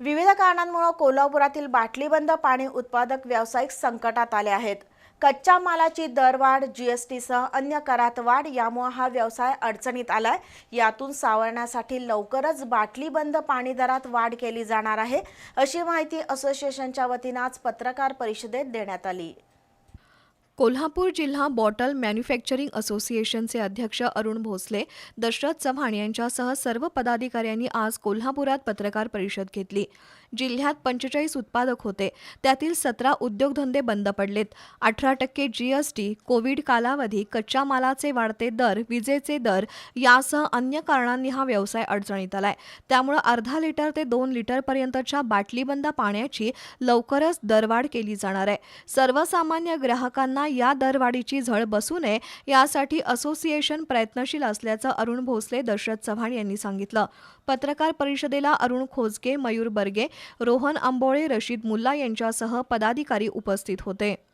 विविध कारणांमुळे कोल्हापुरातील बाटलीबंद पाणी उत्पादक व्यावसायिक संकटात आले आहेत. कच्च्या मालाची दरवाढ जीएसटीसह अन्य करात वाढ यामुळे हा व्यवसाय अडचणीत आलाय. यातून सावरण्यासाठी लवकरच बाटलीबंद पाणी दरात वाढ केली जाणार आहे अशी माहिती असोसिएशनच्या वतीनं आज पत्रकार परिषदेत देण्यात आली. कोल्हापूर जिल्हा बॉटल मॅन्युफॅक्चरिंग असोसिएशनचे अध्यक्ष अरुण भोसले दशरथ चव्हाण यांच्यासह सर्व पदाधिकाऱ्यांनी आज कोल्हापुरात पत्रकार परिषद घेतली. जिल्ह्यात पंचेचाळीस उत्पादक होते. त्यातील सतरा उद्योगधंदे बंद पडलेत. अठरा टक्के जीएसटी कोविड कालावधी कच्च्या मालाचे वाढते दर विजेचे दर यासह अन्य कारणांनी हा व्यवसाय अडचणीत आलाय. त्यामुळे अर्धा लिटर ते दोन लिटरपर्यंतच्या बाटलीबंद पाण्याची लवकरच दरवाढ केली जाणार आहे. सर्वसामान्य ग्राहकांना या दरवाढीची झळ बसू नये यासाठी असोसिएशन प्रयत्नशील असल्याचं अरुण भोसले दशरथ चव्हाण यांनी सांगितलं. पत्रकार परिषदेला अरुण खोजके मयूर बर्गे रोहन आंबोळे रशीद मुल्ला यांच्यासह पदाधिकारी उपस्थित होते.